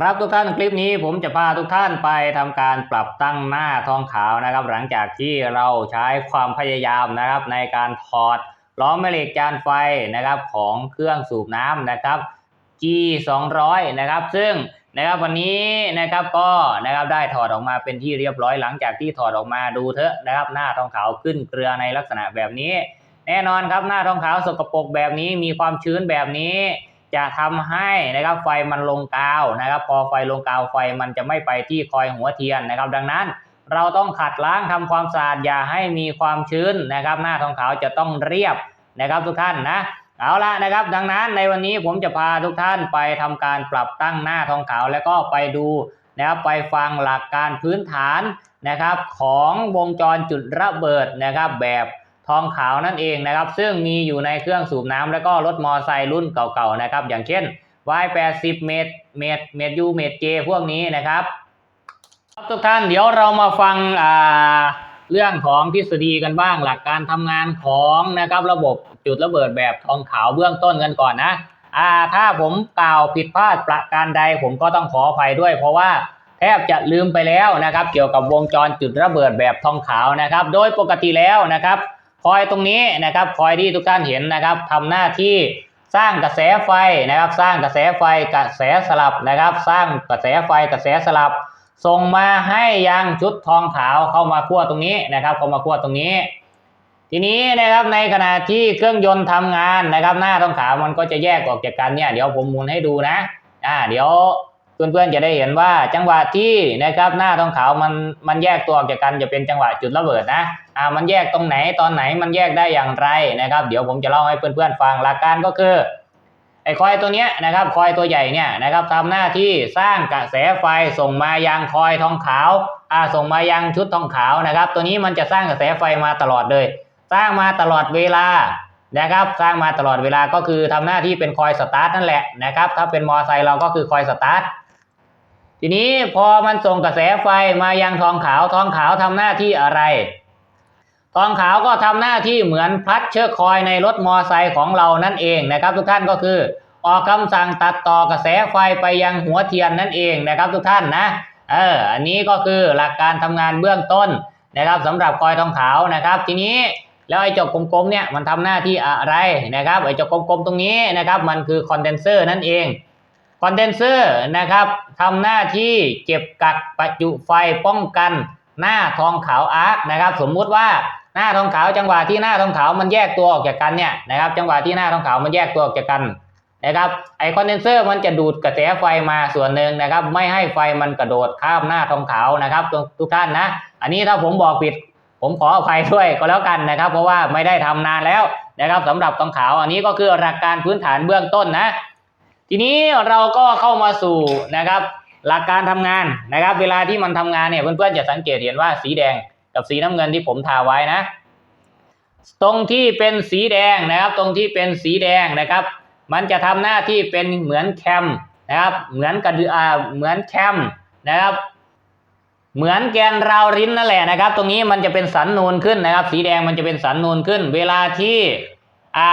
ครับทุกท่านคลิปนี้ผมจะพาทุกท่านไปทำการปรับตั้งหน้าทองขาวนะครับ หลังจากที่เราใช้ความพยายามนะครับ ในการถอดล้อแม่เหล็กจานไฟนะครับของเครื่องสูบน้ำนะครับ G 2 0 0นะครับ ซึ่งนะครับวันนี้นะครับก็นะครับได้ถอดออกมาเป็นที่เรียบร้อยหลังจากที่ถอดออกมาดูเถอะนะครับ หน้าทองขาวขึ้นเกลือในลักษณะแบบนี้ แน่นอนครับหน้าทองขาวสกปรกแบบนี้มีความชื้นแบบนี้ จะทำให้นะครับไฟมันลงกาวนะครับ พอไฟลงกาวไฟมันจะไม่ไปที่คอยหัวเทียนนะครับ ดังนั้นเราต้องขัดล้างทำความสะอาดอย่าให้มีความชื้นนะครับ หน้าทองขาวจะต้องเรียบนะครับทุกท่านนะเอาละนะครับ ดังนั้นในวันนี้ผมจะพาทุกท่านไปทำการปรับตั้งหน้าทองขาวแล้วก็ไปดูนะครับไปฟังหลักการพื้นฐานนะครับ ของวงจรจุดระเบิดนะครับแบบ ทองขาวนั่นเองนะครับ ซึ่งมีอยู่ในเครื่องสูบน้ำแล้วก็รถมอไซค์รุ่นเก่าๆนะครับ อย่างเช่น Y80 เมตรเมตรเมตรยูเมตรเจพวกนี้นะครับครับทุกท่านเดี๋ยวเรามาฟังอ่าเรื่องของทฤษฎีกันบ้างหลักการทำงานของนะครับระบบจุดระเบิดแบบทองขาวเบื้องต้นกันก่อนนะอ่าถ้าผมกล่าวผิดพลาดประการใดผมก็ต้องขออภัยด้วย เพราะว่าแทบจะลืมไปแล้วนะครับ เกี่ยวกับวงจรจุดระเบิดแบบทองขาวนะครับ โดยปกติแล้วนะครับ คอยตรงนี้นะครับคอยที่ทุกท่านเห็นนะครับทำหน้าที่สร้างกระแสไฟนะครับ สร้างกระแสไฟกระแสสลับนะครับ สร้างกระแสไฟกระแสสลับ ส่งมาให้ยังชุดทองขาวเข้ามาคั่วตรงนี้นะครับ เข้ามาคั่วตรงนี้ ทีนี้นะครับในขณะที่เครื่องยนต์ทำงานนะครับ หน้าทองขาวมันก็จะแยกออกจากกันเนี่ยเดี๋ยวผมหมุนให้ดูนะอ่าเดี๋ยว เพื่อนๆจะได้เห็นว่าจังหวะที่นะครับหน้าทองขาวมันมันแยกตัวออกจากกันจะเป็นจังหวะจุดระเบิดนะอ่ามันแยกตรงไหนตอนไหนมันแยกได้อย่างไรนะครับ เดี๋ยวผมจะเล่าให้เพื่อนๆฟังหลักการก็คือไอ้คอยตัวเนี้ยนะครับคอยตัวใหญ่เนี่ยนะครับทำหน้าที่สร้างกระแสไฟส่งมายังคอยทองขาวอ่าส่งมายังชุดทองขาวนะครับ ตัวนี้มันจะสร้างกระแสไฟมาตลอดเลย สร้างมาตลอดเวลานะครับสร้างมาตลอดเวลาก็คือทำหน้าที่เป็นคอยสตาร์ทนั่นแหละนะครับถ้าเป็นมอไซค์เราก็คือคอยสตาร์ท ทีนี้พอมันส่งกระแสไฟมายังทองขาวทองขาวทำหน้าที่อะไร ทองขาวก็ทำหน้าที่เหมือนพลัดเชือกคอยในรถมอไซค์ของเรานั่นเองนะครับ ทุกท่านก็คือออกคำสั่งตัดต่อกระแสไฟไปยังหัวเทียนนั่นเองนะครับ ทุกท่านนะเอออันนี้ก็คือหลักการทำงานเบื้องต้นนะครับสำหรับคอยทองขาวนะครับ ทีนี้แล้วไอ้จกกลมๆเนี่ยมันทำหน้าที่อะไรนะครับไอ้จกกลมๆตรงนี้นะครับ มันคือคอนเดนเซอร์นั่นเอง คอนเดนเซอร์นะครับทำหน้าที่เก็บกักประจุไฟป้องกันหน้าทองขาวอาร์คนะครับ สมมุติว่าหน้าทองขาวจังหวะที่หน้าทองขาวมันแยกตัวออกจากกันเนี่ยนะครับ จังหวะที่หน้าทองขาวมันแยกตัวออกจากกันนะครับ ไอคอนเดนเซอร์มันจะดูดกระแสไฟมาส่วนหนึ่งนะครับ ไม่ให้ไฟมันกระโดดข้ามหน้าทองขาวนะครับ ทุกทุกท่านนะ อันนี้ถ้าผมบอกผิด ผมขออภัยด้วยก็แล้วกันนะครับ เพราะว่าไม่ได้ทำนานแล้วนะครับสำหรับทองขาวอันนี้ก็คือหลักการพื้นฐานเบื้องต้นนะ ทีนี้เราก็เข้ามาสู่นะครับ หลักการทำงานนะครับ เวลาที่มันทำงานเนี่ยเพื่อนๆจะสังเกตเห็นว่าสีแดงกับสีน้ำเงินที่ผมทาไว้นะ ตรงที่เป็นสีแดงนะครับ ตรงที่เป็นสีแดงนะครับ มันจะทำหน้าที่เป็นเหมือนแคมนะครับ เหมือนกระดือ่าเหมือนแคมนะครับ เหมือนแกนราวริ้นนั่นแหละนะครับ ตรงนี้มันจะเป็นสันนูนขึ้นนะครับ สีแดงมันจะเป็นสันนูนขึ้น เวลาที่ อ่า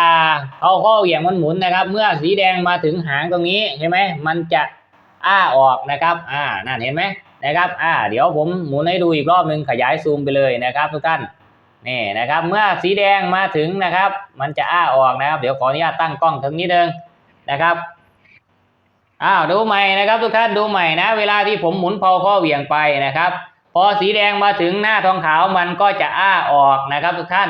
เขาเข้าเหวี่ยงมันหมุนนะครับ เมื่อสีแดงมาถึงหางตรงนี้ใช่ไหมมันจะอ้าออกนะครับ อ่านั่นเห็นไหมนะครับ อ่า เดี๋ยวผมหมุนให้ดูอีกรอบหนึ่งขยายซูมไปเลยนะครับ ทุกท่านนี่นะครับ เมื่อสีแดงมาถึงนะครับ มันจะอ้าออกนะครับ เดี๋ยวขออนุญาตตั้งกล้องทั้งนี้เดิงนะครับอ้าวดูใหม่นะครับ ทุกท่านดูใหม่นะ เวลาที่ผมหมุนพาข้อเหวี่ยงไปนะครับ พอสีแดงมาถึงหน้าทองขาวมันก็จะอ้าออกนะครับ ทุกท่าน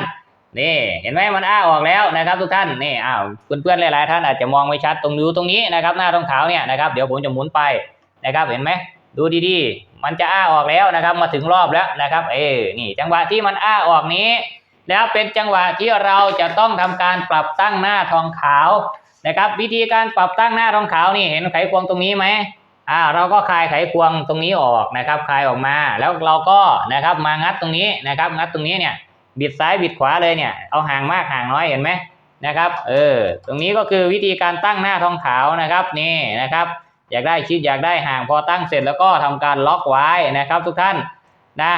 นี่เห็นไหมมันอ้าออกแล้วนะครับทุกท่านนี่อ้าวเพื่อนๆหลายๆท่านอาจจะมองไม่ชัดตรงนิ้วตรงนี้นะครับหน้าทองขาวเนี่ยนะครับเดี๋ยวผมจะหมุนไปนะครับเห็นไหมดูดีๆ มันจะอ้าออกแล้วนะครับมาถึงรอบแล้วนะครับเออนี่จังหวะที่มันอ้าออกนี้แล้วเป็นจังหวะที่เราจะต้องทำการปรับตั้งหน้าทองขาวนะครับ วิธีการปรับตั้งหน้าทองขาวนี่เห็นไขควงตรงนี้ไหมอ่าเราก็คลายไขควงตรงนี้ออกนะครับคลายออกมาแล้วเราก็นะครับมางัดตรงนี้นะครับ งัดตรงนี้เนี่ย บิดซ้ายบิดขวาเลยเนี่ย เอาห่างมากห่างน้อยเห็นไหมนะครับ เออ ตรงนี้ก็คือวิธีการตั้งหน้าทองขาวนะครับนี่นะครับ อยากได้ชิดอยากได้ห่างพอตั้งเสร็จแล้วก็ทำการล็อกไว้นะครับ ทุกท่านนะ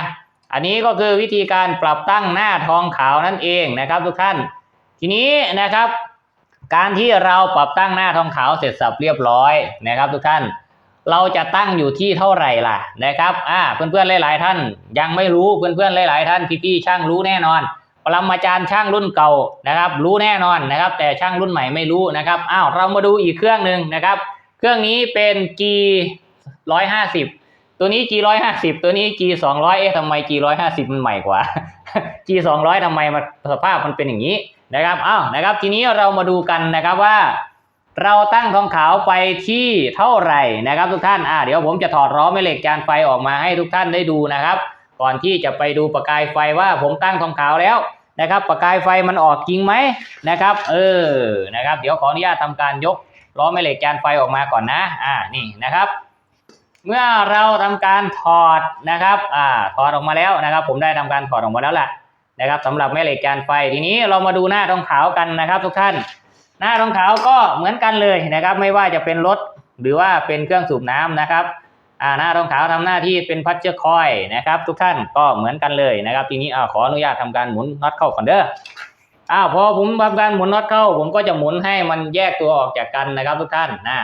อันนี้ก็คือวิธีการปรับตั้งหน้าทองขาวนั่นเองนะครับ ทุกท่าน ทีนี้นะครับ การที่เราปรับตั้งหน้าทองขาวเสร็จสับเรียบร้อยนะครับ ทุกท่าน เราจะตั้งอยู่ที่เท่าไหร่ล่ะนะครับอ่าเพื่อนๆหลาย ๆ ท่าน ยังไม่รู้เพื่อนๆหลาย ๆ ท่านพี่ๆช่างรู้แน่นอนปรมาจารย์ช่างรุ่นเก่านะครับ รู้แน่นอนนะครับ แต่ช่างรุ่นใหม่ไม่รู้นะครับอ้าวเรามาดูอีกเครื่องหนึ่งนะครับ เครื่องนี้เป็น G ร้อยห้าสิบตัวนี้ G ร้อยห้าสิบตัวนี้ G สองร้อยเอ๊ะทำไม G ร้อยห้าสิบมันใหม่กว่า G สองร้อยทำไมมันสภาพมันเป็นอย่างนี้นะครับอ้าวนะครับ ทีนี้เรามาดูกันนะครับว่า เราตั้งทองขาวไปที่เท่าไหร่นะครับทุกท่านอ่าเดี๋ยวผมจะถอดล้อแม่เหล็กจานไฟออกมาให้ทุกท่านได้ดูนะครับ ก่อนที่จะไปดูประกายไฟว่าผมตั้งทองขาวแล้วนะครับ ประกายไฟมันออกจริงไหมนะครับ เออนะครับ เดี๋ยวขออนุญาตทำการยกล้อแม่เหล็กจานไฟออกมาก่อนนะ อ่านี่นะครับ เมื่อเราทำการถอดนะครับ อ่าถอดออกมาแล้วนะครับ ผมได้ทำการถอดออกมาแล้วล่ะนะครับสำหรับแม่เหล็กจานไฟทีนี้เรามาดูหน้าทองขาวกันนะครับ ทุกท่าน หน้าทองขาก็เหมือนกันเลยนะครับ ไม่ว่าจะเป็นรถหรือว่าเป็นเครื่องสูบน้ำนะครับอ่าหน้าทองขาวทำหน้าที่เป็นพัชเจอร์คอยนะครับ ทุกท่านก็เหมือนกันเลยนะครับ ทีนี้อ่าขออนุญาตทำการหมุนน็อตเข้าก่อนเด้ออ้าวพอผมทำการหมุนน็อตเข้า ผมก็จะหมุนให้มันแยกตัวออกจากกันนะครับ ทุกท่านนะ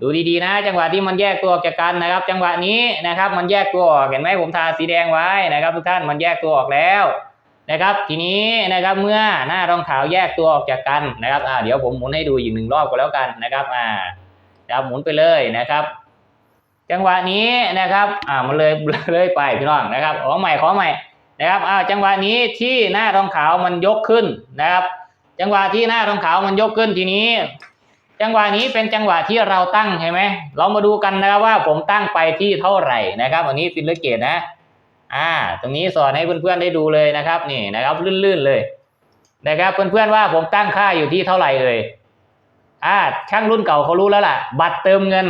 ดูดีๆนะ จังหวะที่มันแยกตัวออกจากกันนะครับ จังหวะนี้นะครับ มันแยกตัวออกเห็นไหมผมทาสีแดงไว้นะครับ ทุกท่านมันแยกตัวออกแล้ว นะครับ ทีนี้นะครับเมื่อหน้ารองขาวแยกตัวออกจากกันนะครับอ่าเดี๋ยวผมหมุนให้ดูอีกหนึ่งรอบก็แล้วกันนะครับอ่าครับหมุนไปเลยนะครับ จังหวะนี้นะครับอ่ามันเลยเลยไปพี่น้องนะครับของใหม่ของใหม่นะครับอ่าจังหวะนี้ที่หน้ารองขาวมันยกขึ้นนะครับ จังหวะที่หน้ารองขาวมันยกขึ้นทีนี้ จังหวะนี้เป็นจังหวะที่เราตั้งใช่ไหมเรามาดูกันนะครับว่าผมตั้งไปที่เท่าไหร่นะครับ อันนี้ฟิลเลอร์เกตนะ อ่า ตรงนี้สอนให้เพื่อนๆได้ดูเลยนะครับ นี่นะครับลื่นๆเลย นะครับเพื่อนๆว่าผมตั้งค่าอยู่ที่เท่าไหร่เลยอ่าช่างรุ่นเก่าเขารู้แล้วล่ะ บัตรเติมเงิน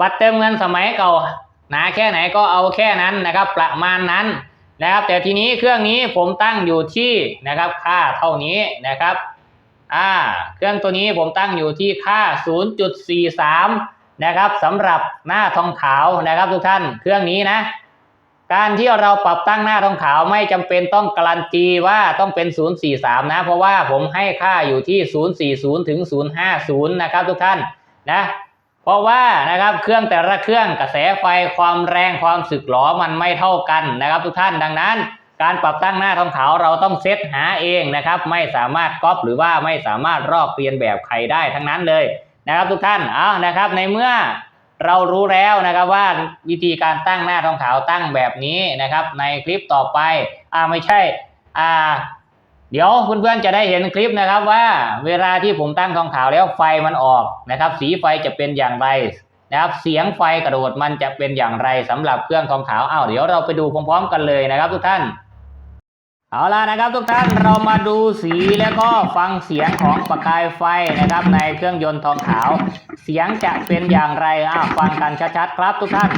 บัตรเติมเงินสมัยเก่าหนาแค่ไหนก็เอาแค่นั้นนะครับ ประมาณนั้นนะครับ แต่ทีนี้เครื่องนี้ผมตั้งอยู่ที่นะครับค่าเท่านี้นะครับอ่าเครื่องตัวนี้ผมตั้งอยู่ที่ค่า 0.43 นะครับสำหรับหน้าทองขาวนะครับทุกท่านเครื่องนี้นะ การที่เราปรับตั้งหน้าทองขาวไม่จำเป็นต้องการันตีว่าต้องเป็น 043 นะ เพราะว่าผมให้ค่าอยู่ที่ 040 ถึง 050 นะครับทุกท่านนะเพราะว่านะครับเครื่องแต่ละเครื่องกระแสไฟความแรงความสึกหรอมันไม่เท่ากันนะครับทุกท่านดังนั้น การปรับตั้งหน้าทองขาวเราต้องเซตหาเองนะครับ ไม่สามารถก๊อปหรือว่าไม่สามารถรอกเรียนแบบใครได้ทั้งนั้นเลยนะครับทุกท่านเอานะครับในเมื่อ เรารู้แล้วนะครับว่าวิธีการตั้งหน้าทองขาวตั้งแบบนี้นะครับ ในคลิปต่อไปอ่าไม่ใช่อ่าเดี๋ยวเพื่อนๆจะได้เห็นคลิปนะครับว่าเวลาที่ผมตั้งทองขาวแล้วไฟมันออกนะครับ สีไฟจะเป็นอย่างไรนะครับเสียงไฟกระโดดมันจะเป็นอย่างไรสำหรับเครื่องทองขาวอ้าวเดี๋ยวเราไปดูพร้อมๆกันเลยนะครับทุกท่าน เอาล่ะนะครับทุกท่านเรามาดูสีแล้วก็ฟังเสียงของประกายไฟนะครับ ในเครื่องยนต์ทองขาว เสียงจะเป็นอย่างไรอะฟังกันชัดๆครับทุกท่าน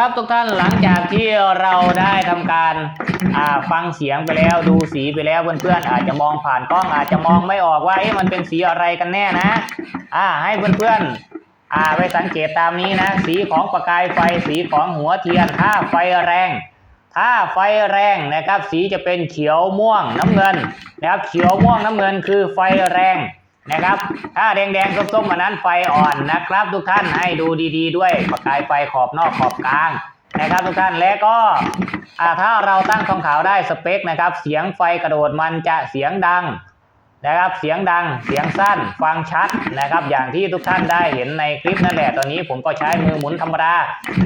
ครับทุกท่านหลังจากที่เราได้ทำการฟังเสียงไปแล้วดูสีไปแล้วเพื่อนๆอาจจะมองผ่านกล้องอาจจะมองไม่ออกว่าเอ๊ะมันเป็นสีอะไรกันแน่นะ อ่า ให้เพื่อนๆอ่าไปสังเกตตามนี้นะ สีของประกายไฟสีของหัวเทียนถ้าไฟแรง ถ้าไฟแรงนะครับ สีจะเป็นเขียวม่วงน้ำเงินนะครับเขียวม่วงน้ำเงินคือไฟแรง นะครับ ถ้าแดงๆส้มๆอันนั้นไฟอ่อนนะครับ ทุกท่านให้ดูดี ๆ ด้วยประกายไฟขอบนอกขอบกลางนะครับทุกท่านและก็ถ้าเราตั้งทองขาวได้สเปคนะครับ เสียงไฟกระโดดมันจะเสียงดัง นะครับเสียงดังเสียงสั้นฟังชัดนะครับ อย่างที่ทุกท่านได้เห็นในคลิปนั่นแหละตอนนี้ผมก็ใช้มือหมุนธรรมดา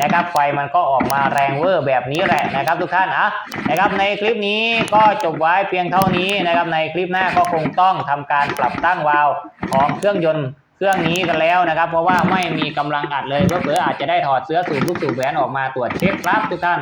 นะครับ ไฟมันก็ออกมาแรงเวอร์แบบนี้แหละนะครับ ทุกท่านอะนะครับในคลิปนี้ก็จบไว้เพียงเท่านี้นะครับ ในคลิปหน้าก็คงต้องทำการปรับตั้งวาล์วของเครื่องยนต์เครื่องนี้กันแล้วนะครับ เพราะว่าไม่มีกำลังอัดเลยเผลออาจจะได้ถอดเสื้อสูบลูกสูบแหวนออกมาตรวจเช็คครับทุกท่าน